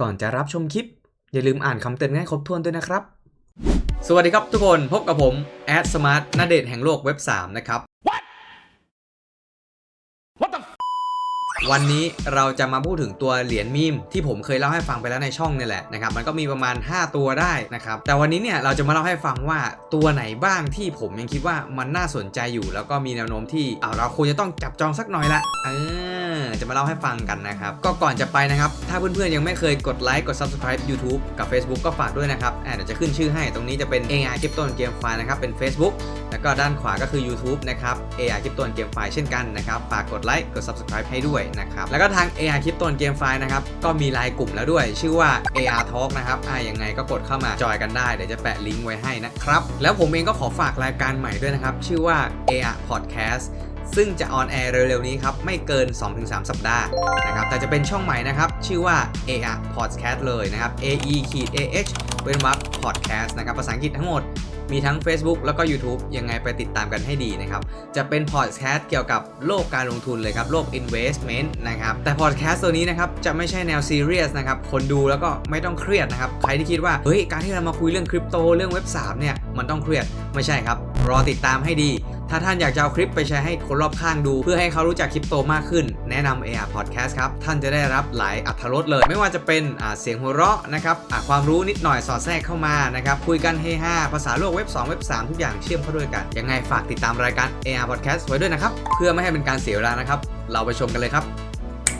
ก่อนจะรับชมคลิป อย่าลืมอ่านคำเตือนให้ครบถ้วนด้วยนะครับ สวัสดีครับทุกคนพบกับผมแอดสมาร์ทนาเดชแห่งโลกเว็บ 3 นะครับ What the f- วันนี้เราจะมาพูดถึงตัวเหรียญมีมที่ผมเคยเล่าให้ฟังไปแล้วในช่องนี่แหละนะครับมันก็มีประมาณ 5 ตัวได้นะครับแต่วันนี้เนี่ยเราจะมาเล่าให้ฟังว่าตัวไหนบ้างที่ผมยังคิดว่ามันน่าสนใจอยู่ แล้วก็มีแนวโน้มที่อ่าเราควรจะต้องจับจองสักหน่อยละเออ จะมาเล่าให้ฟังกันนะครับก็ก่อนจะไปนะครับ ถ้าเพื่อนๆยังไม่เคยกดไลค์กด subscribe YouTube กับ Facebook ก็ฝากด้วยนะครับอ่าเดี๋ยวจะขึ้นชื่อให้ตรงนี้จะเป็น AI คลิปต้นเกมไฟล์นะครับเป็น Facebook แล้วก็ด้านขวาก็คือ YouTube นะครับ AI คลิปต้นเกมไฟล์เช่นกันนะครับฝากกดไลค์กด subscribe ให้ด้วยนะครับแล้วก็ทาง AI คลิปต้นเกมไฟล์นะครับก็มีไลน์กลุ่มแล้วด้วย ชื่อว่า AR Talk นะครับอ่ายังไงก็กดเข้ามาจอยกันได้เดี๋ยวจะแปะลิงก์ไว้ให้นะครับแล้วผมเองก็ขอฝากรายการใหม่ด้วยนะครับชื่อว่า AR Podcast ซึ่งจะออนแอร์เร็วๆนี้ครับ ไม่เกิน 2-3 สัปดาห์นะครับ แต่จะเป็นช่องใหม่นะครับ ชื่อว่า AR Podcast เลยนะครับ AE AH เว้นวรรค Podcast นะครับ ภาษาอังกฤษทั้งหมด มีทั้ง Facebook แล้วก็ YouTube ยังไงไปติดตามกันให้ดีนะครับ จะเป็นพอดแคสต์เกี่ยวกับโลกการลงทุนเลยครับ โลก investment นะครับ แต่พอดแคสต์ตัวนี้นะครับ จะไม่ใช่แนวซีเรียสนะครับ คนดูแล้วก็ไม่ต้องเครียดนะครับ ใครที่คิดว่า เฮ้ย การที่เรามาคุยเรื่องคริปโต เรื่องเว็บ3เนี่ย มันต้องเครียด ไม่ใช่ครับ รอติดตามให้ดี ถ้าท่านอยากจะเอาคลิปไปแชร์ให้คนรอบข้างดู เพื่อให้เขารู้จักคริปโตมากขึ้น แนะนำ AR Podcast ครับ ท่านจะได้รับหลายอัธรสเลย ไม่ว่าจะเป็นเสียงหัวเราะนะครับความรู้นิดหน่อยสอดแทรกเข้ามานะครับคุยกันเฮฮาภาษาโลกเว็บ 2 เว็บ 3 ทุกอย่างเชื่อมเข้าด้วยกัน ยังไงฝากติดตามรายการ AR Podcast ไว้ด้วยนะครับเพื่อไม่ให้เป็นการเสียเวลานะครับ เราไปชมกันเลยครับ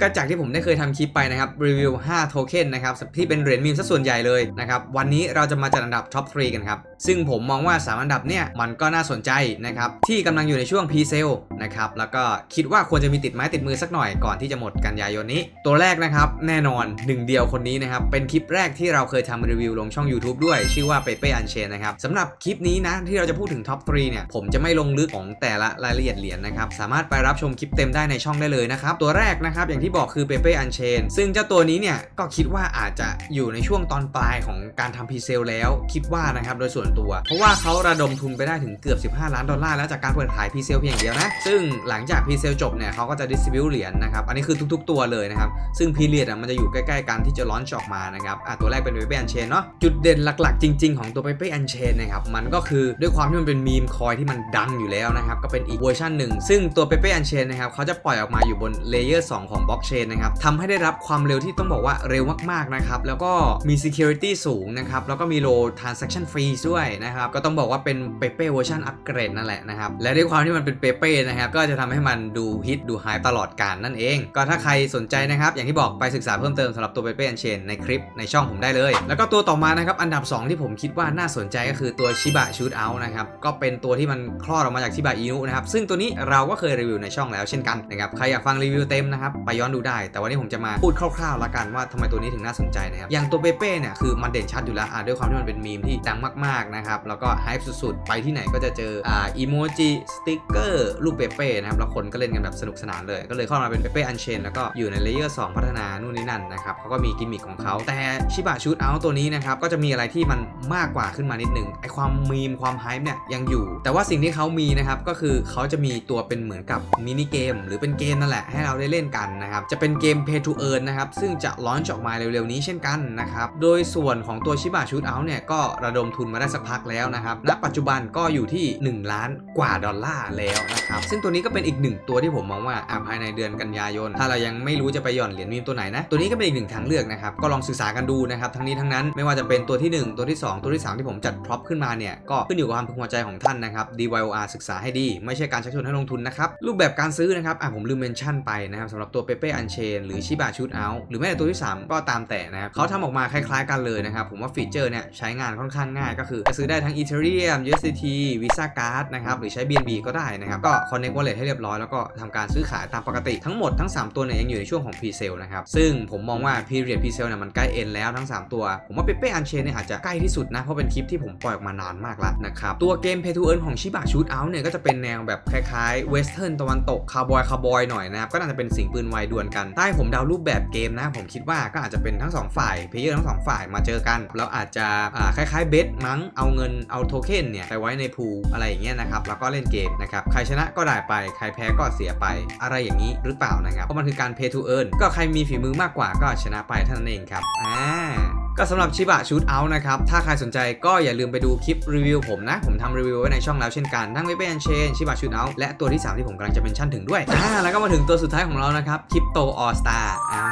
ก็จากที่ผมได้เคยทำคลิปไปนะครับรีวิว 5 โทเค็นนะครับที่เป็นเหรียญมีมซะส่วนใหญ่เลยนะครับวันนี้เราจะมาจัดอันดับท็อป 3 กันครับ ซึ่งผมมองว่า 3 อันดับเนี่ยมันก็น่าสนใจนะครับที่กำลังอยู่ในช่วง p ีเซลนะครับแล้วก็คิดว่าควรจะมีติดไม้ติดมือสักหน่อยก่อนที่จะหมดกันยายนนี้ ตัวแรกนะครับแน่นอนหนึ่งเดียวคนนี้นะครับเป็นคลิปแรกที่เราเคยทำรีวิวลงช่อง YouTube ด้วย ชื่อว่าเปเป้อันเชนนะครับสำหรับคลิปนี้นะที่เราจะพูดถึงท็อป 3 เนี่ยผมจะไม่ลงลึกของแต่ละรายละเอียดเหรียญนะครับสามารถไปรับชมคลิปเต็มได้ในช่องได้เลยนะครับตัวแรกนะครับอย่างที่บอกคือเปเป้อันเชนซึ่งเจ้าตัวนี้เนี่ยก็คิดว่าอาจจะอยู่ในช่วงตอนปลายของการทำพรีเซลแล้วคิดว่านะครับโดยส่วนตัว เพราะว่าเขาระดมทุนไปได้ถึงเกือบ 15 ล้านดอลลาร์แล้วจากการเปิดขายพรีเซลเพียงเดียวนะซึ่งหลังจากพรีเซลจบเนี่ยเขาก็จะดิสติบิวเหรียญนะครับอันนี้คือทุก ๆ ตัวเลยนะครับซึ่งพีเรียดมันจะอยู่ใกล้ๆกันที่จะลอนช์ออกมานะครับอะตัวแรกเป็นเปเป้อันเชนเนาะจุดเด่นหลักๆ จริง ๆ ของตัวเปเป้อันเชนนะครับมันก็คือด้วยความที่มันเป็นมีมคอยที่มันดังอยู่แล้วนะครับก็เป็นอีกเวอร์ชันหนึ่งซึ่งตัวเปเป้อันเชนนะครับเขาจะปล่อยออกมาอยู่บนเลเยอร์2ของบล็อกเชนนะครับทำให้ได้รับความเร็วที่ต้องบอกว่าเร็วมากๆนะครับแล้วก็มี security สูงนะครับแล้วก็มี low transaction fees ด้วยนะครับก็ต้องบอกว่าเป็นเปเป้เวอร์ชันอัปเกรดนั่นแหละนะครับและด้วยความที่มันเป็นเปเป้นะครับก็จะทำให้มันดูฮิตดูไฮตลอดการนั่นเอง ก็ถ้าใครสนใจนะครับอย่างที่บอกไปศึกษาเพิ่มเติมสำหรับตัวเปเป้อันเชนในคลิปในช่องผมได้เลย แล้วก็ตัวต่อมานะครับอันดับ 2 ที่ผมคิดว่าน่าสนใจก็คือตัวชิบะชูดเอานะครับก็เป็นตัวที่มันคลอดออกมาจากชิบะอินุนะครับซึ่งตัวนี้เราก็เคยรีวิวในช่องแล้วเช่นกันนะครับใครอยากฟังรีวิวเต็มนะครับไปย้อนดูได้ แต่วันนี้ผมจะมาพูดคร่าวๆละกันว่าทำไมตัวนี้ถึงน่าสนใจนะครับ อย่างตัวเปเป้เนี่ยคือมันเด่นชัดอยู่แล้วด้วยความที่มันเป็นมีมที่ดังมากๆนะครับ แล้วก็ไฮป์สุดๆ ไปที่ไหนก็จะเจออ่าอีโมจิสติ๊กเกอร์รูปเปเป้นะครับ แล้วคนก็เล่นกันแบบสนุกสนานเลย ก็เลยเข้ามาเป็นเปเป้อันเชนแล้วก็อยู่ในเลเยอร์2พัฒนานู่นนี่นั่นนะครับเขาก็มีกิมมิคของเขาแต่ชิบะชูดเอาตัวนี้นะครับก็จะมีอะไรที่มันมากกว่าขึ้นมานิดนึงไอความมีมความไฮป์เนี่ยยังอยู่ แต่ว่าสิ่งที่เขามีนะครับก็คือเขาจะมีตัวเป็นเหมือนกับมินิเกมหรือเป็นเกมนั่นแหละให้เราได้เล่นกันนะครับจะเป็นเกม Pay to Earn นะครับ ซึ่งจะลอนช์ออกมาเร็วๆนี้เช่นกันนะครับ โดยส่วนของตัวชิบะชูดเอาเนี่ยก็ระดมทุนมาได้สักพักแล้วนะครับ ณ ปัจจุบันก็อยู่ที่ 1 ล้านกว่าดอลลาร์แล้วนะครับ ซึ่งตัวนี้ก็เป็นอีกหนึ่งตัวที่ผมมองว่าอะภายในเดือนกันยายน ถ้าเรายังไม่รู้จะไปหย่อนเหรียญมีมตัวไหนนะ ตัวนี้ก็เป็นอีกหนึ่งทางเลือกนะครับ ก็ลองศึกษากันดูนะครับ ทั้งนี้ทั้งนั้นไม่ว่าจะเป็นตัวที่ 1 ตัวที่ 2 ตัวที่ 3 ที่ผมจัดพร็อพขึ้นมาเนี่ยก็ขึ้นอยู่กับความพึงพอใจของท่านนะครับ DYOR ศึกษาให้ดี ไม่ใช่การชักชวนให้ลงทุนนะครับรูปแบบการซื้อนะครับอะผมลืมเมนชั่นไปนะครับสำหรับตัวเปเปอันเชนหรือชิบะชูดเอาหรือแม้แต่ตัวที่ 3 ก็ตามแต่นะครับเขาทำออกมาคล้ายๆกันเลยนะครับ ผมว่าฟีเจอร์เนี่ยใช้งานค่อนข้างง่ายก็คือจะซื้อได้ทั้ง Ethereum USDT Visa Card นะครับหรือใช้ BNB ก็ได้นะครับ ก็ connect wallet ให้เรียบร้อยแล้วก็ทำการซื้อขายตามปกติทั้งหมดทั้ง 3 ตัวเนี่ยยังอยู่ในช่วงของ pre-sale นะครับซึ่งผมมองว่า period pre-sale เนี่ยมันใกล้ end แล้วทั้ง 3 ตัว ผมว่าเปเป้อันเชนเนี่ยอาจจะใกล้ที่สุดนะเพราะเป็นคลิปที่ผมปล่อยออกมานานมากแล้วนะครับตัวเกม pay to earn ของชิบะ shoot out เนี่ยก็จะเป็นแนวแบบคล้ายๆ western ตะวันตกคาร์บอยคาร์บอยหน่อยนะครับก็น่าจะเป็นสิงปืนไวดวลกันใต้ผมเดารูปแบบเกมนะ ผมคิดว่าก็อาจจะเป็นทั้งสองฝ่ายเพลเยอร์ทั้งสองฝ่ายมาเจอกัน แล้วอาจจะคล้ายๆเบสมั้งเอาเงินเอาโทเค็นเนี่ยไปไว้ในพูอะไรอย่างเงี้ยนะครับแล้วก็เล่นเกมนะครับใครชนะก็ได้ไปใครแพ้ก็เสียไปอะไรอย่างนี้หรือเปล่านะครับเพราะมันคือการ pay to earn ก็ใครมีฝีมือมากกว่าก็ชนะไปเท่านั้นเองครับอ่า ก็สำหรับชิบะชูดเอาท์นะครับ ถ้าใครสนใจก็อย่าลืมไปดูคลิปรีวิวผมนะ ผมทำรีวิวไว้ในช่องแล้วเช่นกัน ทั้งเวเบนเชนชิบะชูดเอาท์และตัวที่ 3 ที่ผมกำลังจะเป็นชั่นถึงด้วย อ่า แล้วก็มาถึงตัวสุดท้ายของเรานะครับคริปโตออสตาอ่า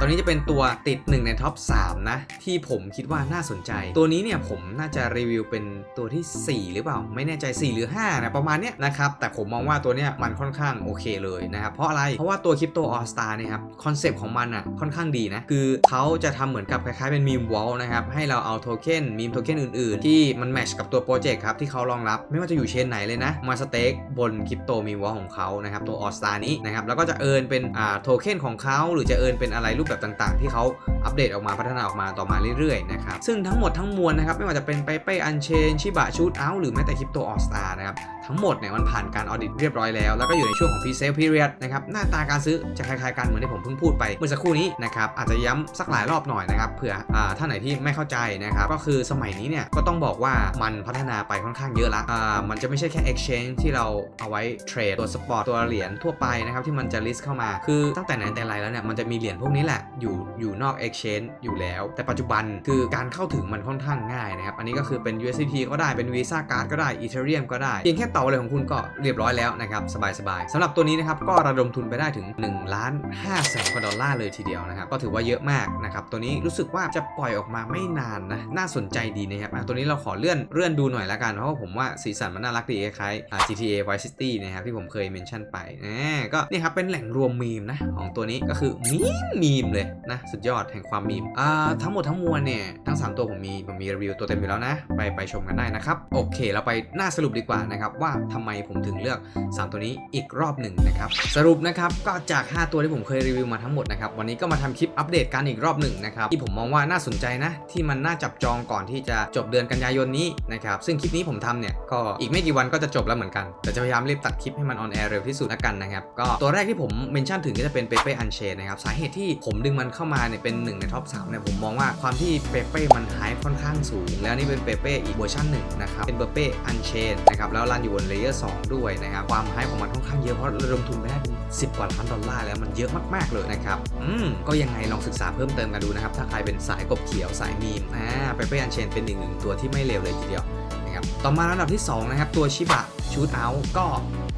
ตอนนี้จะเป็นตัวติด 1 ในท็อป 3 นะ ที่ผมคิดว่าน่าสนใจ ตัวนี้เนี่ยผมน่าจะรีวิวเป็นตัวที่ 4 หรือเปล่า ไม่แน่ใจ 4 หรือ 5 นะ ประมาณเนี้ยนะครับ แต่ผมมองว่าตัวเนี้ยมันค่อนข้างโอเคเลยนะครับ เพราะอะไร เพราะว่าตัวคริปโตออสตาเนี่ยครับคอนเซปต์ของมันอะค่อนข้างดีนะ คือเขาจะทำเหมือนกับคล้ายๆเป็นมีมวอลนะครับให้เราเอาโทเค็นมีมโทเค็นอื่นๆ ที่มันแมชกับตัวโปรเจกต์ครับที่เขารองรับไม่ว่าจะอยู่เชนไหนเลยนะ มาสเต็กบนคริปโตมีมวอลของเขานะครับตัวออสตานี้นะครับแล้วก็จะเอินเป็นอ่าโทเค็นของเขาหรือจะเอินเป็นอะไรรูปแบบต่างๆ ที่เขาอัปเดตออกมาพัฒนาออกมาต่อมาเรื่อยๆนะครับซึ่งทั้งหมดทั้งมวลนะครับไม่ว่าจะเป็นไปเป้อันเชนชิบะชูดเอาหรือแม้แต่คริปโตออสตานะครับทั้งหมดเนี่ยมันผ่านการออดิตเรียบร้อยแล้ว แล้วก็อยู่ในช่วงของ pre-sale period นะครับหน้าตาการซื้อจะคล้ายๆกันเหมือนที่ผมเพิ่งพูดไปเมื่อสักครู่นี้นะครับอาจจะย้ำสักหลายรอบหน่อยนะครับเผื่อท่านไหนที่ไม่เข้าใจนะครับก็คือสมัยนี้เนี่ยก็ต้องบอกว่ามันพัฒนาไปค่อนข้างเยอะละอ่ามันจะไม่ใช่แค่ exchange ที่เราเอาไว้เทรดตัวสปอร์ตตัวเหรียญทั่วไปนะครับที่มันจะ list เข้ามาคือตั้งแต่ไหนแต่ไรแล้วเนี่ยมันจะมีเหรียญพวกนี้แหละอยู่อยู่นอก exchange อยู่แล้ว แต่ปัจจุบันคือการเข้าถึงมันค่อนข้างง่ายนะครับอันนี้ก็คือเป็น USDT ก็ได้เป็น Visa Card ก็ได้ Ethereum ก็ได้เพียงแค่เต่ออะไรของคุณก็เรียบร้อยแล้วนะครับสบายๆสำหรับตัวนี้นะครับก็ระดมทุนไปได้ถึง1ล้าน5แสนกว่าดอลลาร์เลยทีเดียวนะครับก็ถือว่าเยอะมากนะครับตัวนี้รู้สึกว่าจะปล่อยออกมาไม่นานนะ น่าสนใจดีนะครับตัวนี้เราขอเลื่อนเลื่อนดูหน่อยละกัน เพราะว่าผมว่าสีสันมันน่ารักดีคล้ายๆ GTA Vice City นะครับที่ผมเคยเมนชั่นไปนก็นี่ครับเป็นแหล่งรวมมีมนะของตัวนี้ก็คือมีมมีมเลยนะสุดยอดแห่งความมีมอ่าทั้งหมดทั้งมวลเนี่ยทั้ง 3 ตัวผมมีผมมีรีวิวตัวเต็มอยู่แล้วนะ ไปไปชมกันได้นะครับ โอเค เราไปหน้าสรุปดีกว่านะครับว่าทำไมผมถึงเลือก 3 ตัวนี้อีกรอบหนึ่งนะครับสรุปนะครับก็จาก 5 ตัวที่ผมเคยรีวิวมาทั้งหมดนะครับวันนี้ก็มาทำคลิปอัปเดตกันอีกรอบหนึ่งนะครับที่ผมมองว่าน่าสนใจนะ ที่มันน่าจับจองก่อนที่จะจบเดือนกันยายนนี้นะครับซึ่งคลิปนี้ผมทำเนี่ยก็อีกไม่กี่วันก็จะจบแล้วเหมือนกัน แต่จะพยายามรีบตัดคลิปให้มันออนแอร์เร็วที่สุดละกันนะครับก็ตัวแรกที่ผมเมนชั่นถึงก็จะเป็นเปเป้อันเชนนะครับสาเหตุที่ผมดึงมันเข้ามาเนี่ยเป็นหนึ่งในท็อป3เนี่ยผมมองว่าความที่เปเป้มันไฮค่อนข้างสูง แล้วนี่เป็นเปเป้อีกเวอร์ชันหนึ่งนะครับเป็นเปเป้อันเชนนะครับแล้วรันอยู่บนเลเยอร์2ด้วยนะครับความไฮของมันค่อนข้างเยอะเพราะระดมทุนไปได้เป็น10กว่าล้านดอลลาร์แล้วมันเยอะมากๆเลยนะครับอืมก็ยังไงลองศึกษาเพิ่มเติมกันดูนะครับถ้าใครเป็นสายกบเขียวสายมีมอ่าเปเป้อันเชนเป็นอีกหนึ่งตัวที่ไม่เลวเลยทีเดียวนะครับต่อมาระดับที่ 2 นะครับ ตัวชิบะชูดเอาก็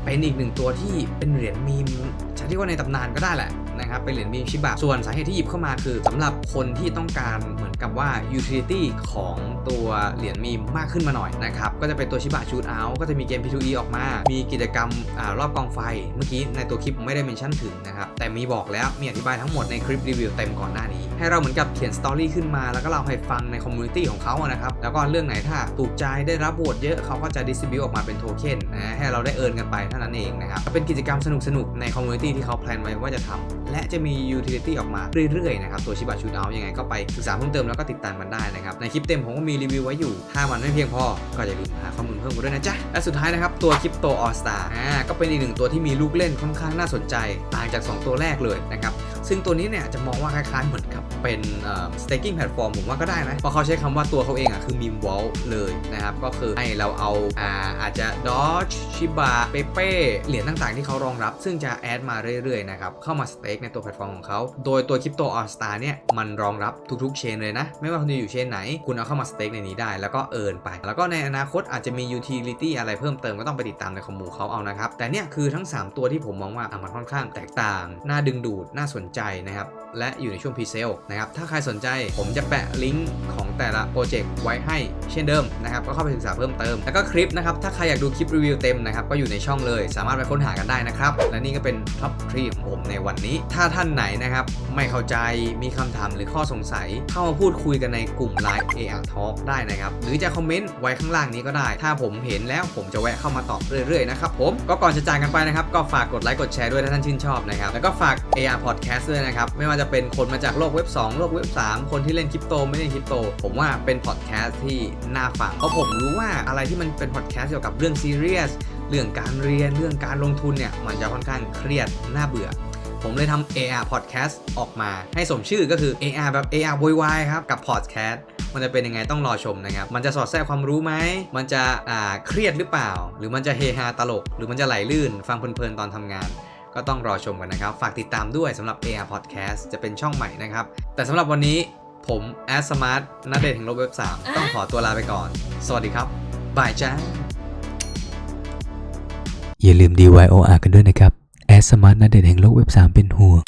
เป็นอีกหนึ่งตัวที่เป็นเหรียญมีมใช้ที่ว่าในตำนานก็ได้แหละ นะครับเป็นเหรียญมีมชิบะส่วนสาเหตุที่หยิบเข้ามาคือสำหรับคนที่ต้องการเหมือนกับว่า utility ของตัวเหรียญมีมมากขึ้นมาหน่อยนะครับก็จะเป็นตัวชิบะชูดเอาก็จะมีเกม P2E ออกมา มีกิจกรรมอรอบกองไฟ เมื่อกี้ในตัวคลิปไม่ได้เมนชั่นถึงนะครับแต่มีบอกแล้วมีอธิบายทั้งหมดในคลิปรีวิวเต็มก่อนหน้านี้ ให้เราเหมือนกับเขียนสตอรี่ขึ้นมาแล้วก็เล่าให้ฟังในคอมมูนิตี้ของเขาอะนะครับแล้วก็เรื่องไหนถ้าถูกใจได้รับโหวตเยอะเขาก็จะดิสบิวออกมาเป็นโทเค็นนะให้เราได้เอิร์นกันไปเท่านั้นเองนะครับเป็นกิจกรรมสนุกๆในคอมมูนิตี้ที่เขาแพลนไว้ว่าจะทำและจะมียูทิลิตี้ออกมาเรื่อยๆนะครับตัวชิบะชูดเอายังไงก็ไปศึกษาเพิ่มเติมแล้วก็ติดตามมันได้นะครับในคลิปเต็มผมก็มีรีวิวไว้อยู่ ถ้ามันไม่เพียงพอก็อย่าลืมหาข้อมูลเพิ่มกันด้วยนะจ๊ะและสุดท้ายนะครับตัวคริปโตออสตาอ่าก็เป็นอีกหนึ่งตัวที่มีลูกเล่นค่อนข้างน่าสนใจ ต่างจาก 2 ตัวแรกเลยนะครับ ซึ่งตัวนี้เนี่ยจะมองว่าคล้ายๆเหมือนกับเป็นเอ่อ staking platform ผมว่าก็ได้นะเพราะเขาใช้คำว่าตัวเขาเองอะคือ meme wall เลยนะครับ ก็คือให้เราเอาอาอาจจะ Doge Shiba Pepe เหรียญต่างๆ ที่เขารองรับ ซึ่งจะแอดมาเรื่อยๆนะครับเข้ามา stake ในตัวแพลตฟอร์มของเขา โดยตัว Crypto All Star เนี่ยมันรองรับทุกๆเชนเลยนะ ไม่ว่าคุณจะอยู่เชนไหน คุณเอาเข้ามา stake ในนี้ได้ แล้วก็เอินไป แล้วก็ในอนาคตอาจจะมี utility อะไรเพิ่มเติมก็ต้องไปติดตามในคอมมูเขาเอานะครับแต่เนี่ยคือทั้ง 3 ตัวที่ผมมองว่าอะมันค่อนข้างแตกต่างน่าดึงดูดน่าสนใจนะครับ และอยู่ในช่วงพรีเซลนะครับ ถ้าใครสนใจผมจะแปะลิงก์ของแต่ละโปรเจกต์ไว้ให้เช่นเดิมนะครับ ก็เข้าไปศึกษาเพิ่มเติม แล้วก็คลิปนะครับ ถ้าใครอยากดูคลิปรีวิวเต็มนะครับ ก็อยู่ในช่องเลย สามารถไปค้นหากันได้นะครับ และนี่ก็เป็นท็อปทรีของผมในวันนี้ ถ้าท่านไหนนะครับ ไม่เข้าใจ มีคำถามหรือข้อสงสัย เข้ามาพูดคุยกันในกลุ่ม Line AR Talk ได้นะครับ หรือจะคอมเมนต์ไว้ข้างล่างนี้ก็ได้ ถ้าผมเห็นแล้วผมจะแวะเข้ามาตอบเรื่อยๆนะครับผม ก็ก่อนจะจากกันไปนะครับ ก็ฝากกดไลค์ กดแชร์ด้วยถ้าท่านชื่นชอบนะครับ แล้วก็ฝาก AR Podcast ด้วยนะครับ ไม่ว่าจะเป็นคนมาจากโลกเว็บ 2 โลกเว็บ 3 คนที่เล่นคริปโตไม่เล่นคริปโต ผมว่าเป็นพอดแคสต์ที่น่าฟัง เพราะผมรู้ว่าอะไรที่มันเป็นพอดแคสต์เกี่ยวกับเรื่องซีเรียสเรื่องการเรียนเรื่องการลงทุนเนี่ยมันจะค่อนข้างเครียดน่าเบื่อผมเลยทำ AR Podcast ออกมาให้สมชื่อก็คือ AR แบบ AR โวยวายครับ กับ Podcast มันจะเป็นยังไงต้องรอชมนะครับ มันจะสอดแทรกความรู้ไหม มันจะเครียดหรือเปล่า หรือมันจะเฮฮาตลก หรือมันจะไหลลื่น ฟังเพลินๆตอนทำงาน ก็ต้องรอชมกันนะครับ ฝากติดตามด้วยสำหรับ AR Podcast จะเป็นช่องใหม่นะครับ แต่สำหรับวันนี้ผมแอดสมาร์ทนัดเดทแห่งโลกเว็บ 3 ต้องขอตัวลาไปก่อน สวัสดีครับบายจ้าอย่าลืม DYOR กันด้วยนะครับแอสสมาร์ทนัดเดทแห่งโลกเว็บ 3 เป็นห่วง